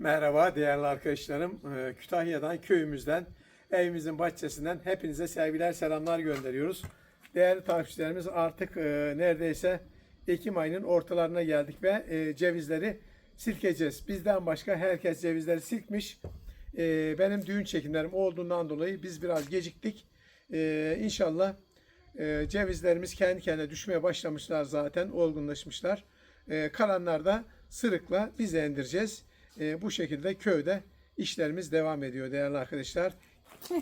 Merhaba değerli arkadaşlarım. Ee, Kütahya'dan, köyümüzden, evimizin bahçesinden hepinize sevgiler, selamlar gönderiyoruz. Değerli takipçilerimiz artık e, neredeyse Ekim ayının ortalarına geldik ve e, cevizleri silkeceğiz. Bizden başka herkes cevizleri silkmiş. E, benim düğün çekimlerim olduğundan dolayı biz biraz geciktik. İnşallah cevizlerimiz kendi kendine düşmeye başlamışlar zaten, olgunlaşmışlar. Kalanlar da sırıkla biz indireceğiz. E, bu şekilde köyde işlerimiz devam ediyor değerli arkadaşlar.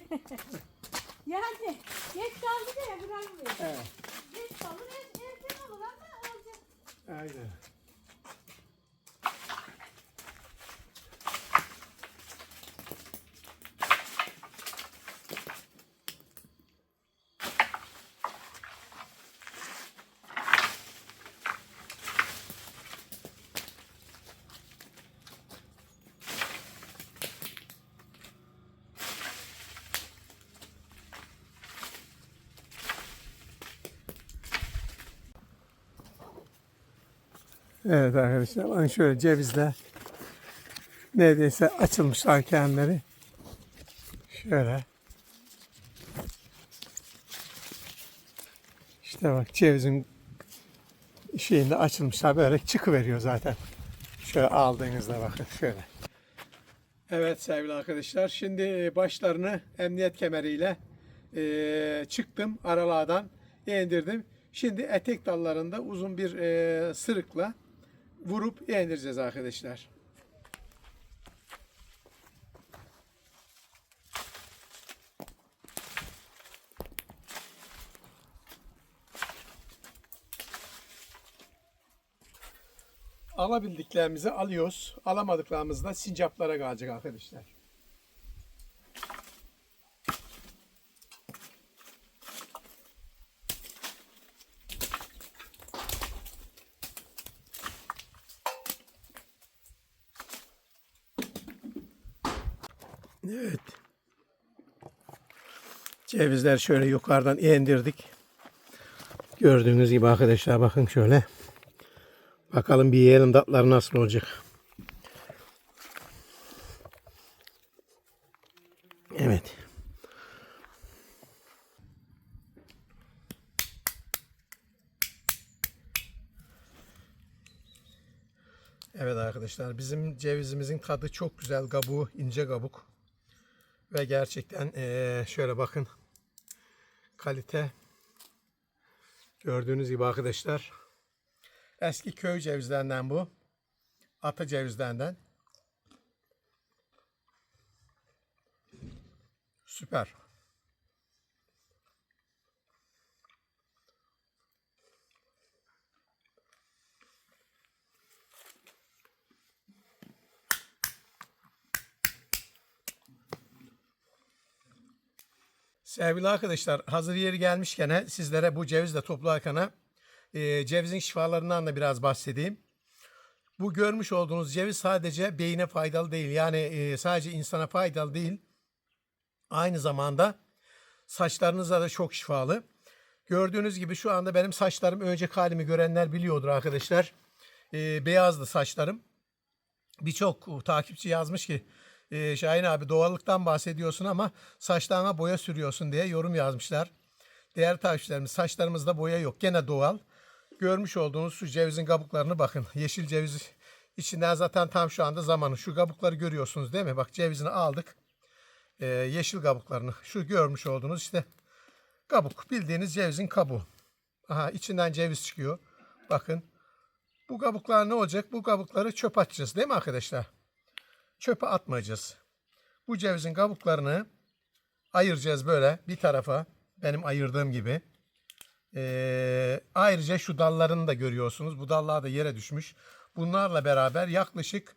Yani geç kaldı da ya bırakmıyor. Evet. Geç kalır er- erken olur ama olacak. Aynen. Evet arkadaşlar bakın şöyle cevizler neredeyse açılmışlar kendileri. Şöyle. İşte bak cevizin şeyinde açılmışlar böyle çıkıveriyor zaten. Şöyle aldığınızda bakın şöyle. Evet sevgili arkadaşlar şimdi başlarını emniyet kemeriyle eee, çıktım aralardan indirdim. Şimdi etek dallarında uzun bir eee, sırıkla vurup indireceğiz arkadaşlar. Alabildiklerimizi alıyoruz. Alamadıklarımız da sincaplara kalacak arkadaşlar. Evet. Cevizler şöyle yukarıdan indirdik. Gördüğünüz gibi arkadaşlar bakın şöyle. Bakalım bir yiyelim tatları nasıl olacak. Evet. Evet arkadaşlar bizim cevizimizin tadı çok güzel kabuğu ince kabuk ve gerçekten şöyle bakın. Kalite. Gördüğünüz gibi arkadaşlar. Eski köy cevizlerinden bu. Ata cevizlerinden. Süper. Sevgili arkadaşlar hazır yeri gelmişken sizlere bu cevizle toplarken e, cevizin şifalarından da biraz bahsedeyim. Bu görmüş olduğunuz ceviz sadece beyine faydalı değil. Yani e, sadece insana faydalı değil. Aynı zamanda saçlarınıza da çok şifalı. Gördüğünüz gibi şu anda benim saçlarım önceki halimi görenler biliyordur arkadaşlar. E, beyazdı saçlarım. Birçok takipçi yazmış ki e, Şahin abi doğallıktan bahsediyorsun ama saçlarına boya sürüyorsun diye yorum yazmışlar. Değerli takipçilerimiz saçlarımızda boya yok. Gene doğal. Görmüş olduğunuz şu cevizin kabuklarını bakın. Yeşil ceviz içinden zaten tam şu anda zamanı. Şu kabukları görüyorsunuz değil mi? Bak cevizini aldık. E, yeşil kabuklarını. Şu görmüş olduğunuz işte kabuk. Bildiğiniz cevizin kabuğu. Aha içinden ceviz çıkıyor. Bakın. Bu kabuklar ne olacak? Bu kabukları çöp atacağız değil mi arkadaşlar? Çöpe atmayacağız. Bu cevizin kabuklarını ayıracağız böyle bir tarafa. Benim ayırdığım gibi. Ee, ayrıca şu dallarını da görüyorsunuz. Bu dallar da yere düşmüş. Bunlarla beraber yaklaşık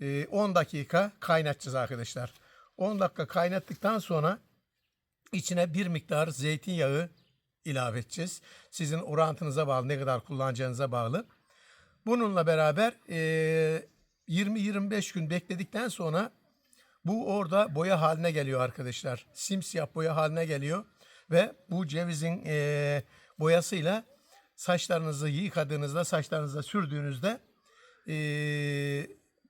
e, 10 dakika kaynatacağız arkadaşlar. 10 dakika kaynattıktan sonra içine bir miktar zeytinyağı ilave edeceğiz. Sizin orantınıza bağlı, ne kadar kullanacağınıza bağlı. Bununla beraber e, 20-25 gün bekledikten sonra bu orada boya haline geliyor arkadaşlar. Simsiyah boya haline geliyor ve bu cevizin e, boyasıyla saçlarınızı yıkadığınızda, saçlarınıza sürdüğünüzde e,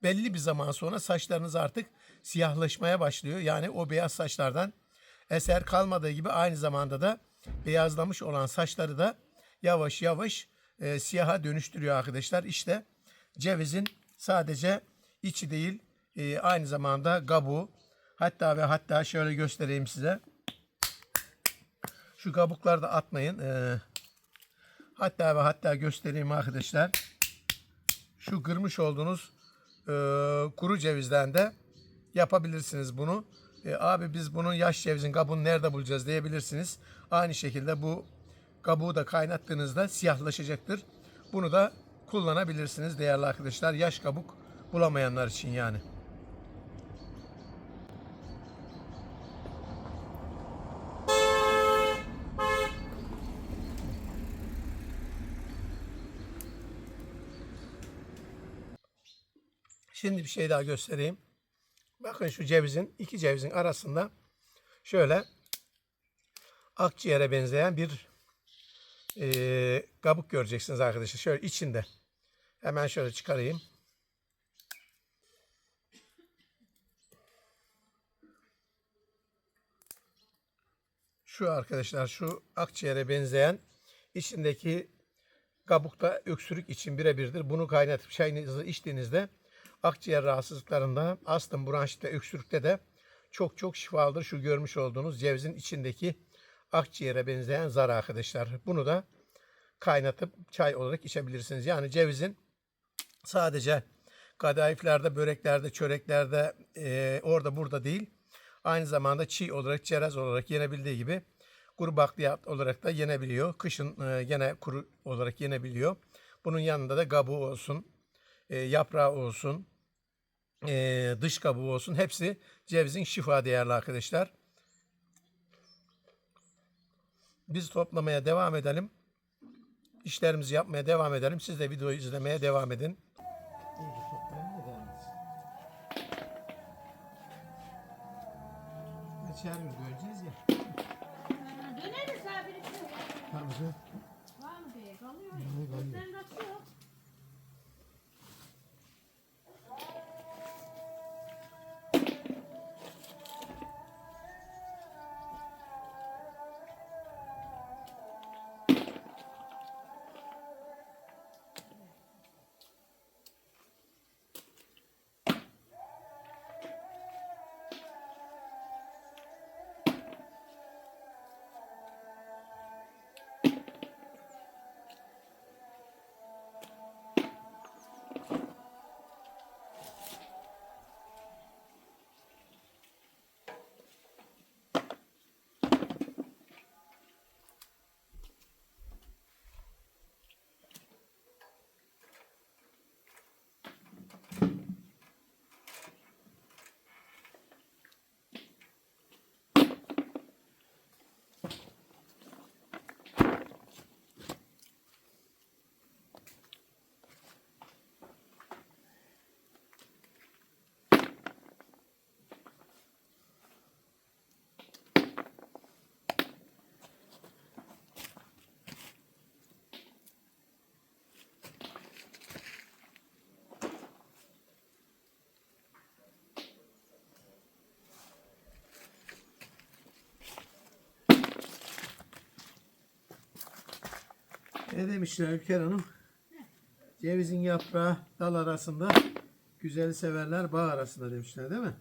belli bir zaman sonra saçlarınız artık siyahlaşmaya başlıyor. Yani o beyaz saçlardan eser kalmadığı gibi aynı zamanda da beyazlamış olan saçları da yavaş yavaş e, siyaha dönüştürüyor arkadaşlar. İşte cevizin sadece içi değil e, aynı zamanda kabuğu hatta ve hatta şöyle göstereyim size. Şu kabukları da atmayın. E, hatta ve hatta göstereyim arkadaşlar. Şu kırmış olduğunuz e, kuru cevizden de yapabilirsiniz bunu. Abi biz bunun yaş cevizin kabuğunu nerede bulacağız diyebilirsiniz. Aynı şekilde bu kabuğu da kaynattığınızda siyahlaşacaktır. Bunu da kullanabilirsiniz değerli arkadaşlar. Yaş kabuk bulamayanlar için yani. Şimdi bir şey daha göstereyim. Bakın şu cevizin, iki cevizin arasında şöyle akciğere benzeyen bir eee, kabuk göreceksiniz arkadaşlar. Şöyle içinde. Hemen şöyle çıkarayım. Şu arkadaşlar şu akciğere benzeyen içindeki kabukta öksürük için birebirdir. Bunu kaynatıp çayınızı içtiğinizde akciğer rahatsızlıklarında, astım, bronşitte, öksürükte de çok çok şifalıdır. Şu görmüş olduğunuz cevizin içindeki akciğere benzeyen zar arkadaşlar. Bunu da kaynatıp çay olarak içebilirsiniz. Yani cevizin sadece kadayıflarda, böreklerde, çöreklerde, eee, orada burada değil. Aynı zamanda çiğ olarak, çerez olarak yenebildiği gibi kuru bakliyat olarak da yenebiliyor. Kışın eee, gene kuru olarak yenebiliyor. Bunun yanında da kabuğu olsun, eee, yaprağı olsun, eee, dış kabuğu olsun. Hepsi cevizin şifa değerli arkadaşlar. Biz toplamaya devam edelim. İşlerimizi yapmaya devam edelim. Siz de videoyu izlemeye devam edin. İçerimiz göreceğiz ya. Döneriz ha birisi. Ne demişler Ülker Hanım? Cevizin yaprağı dal arasında, güzeli severler bağ arasında demişler değil mi?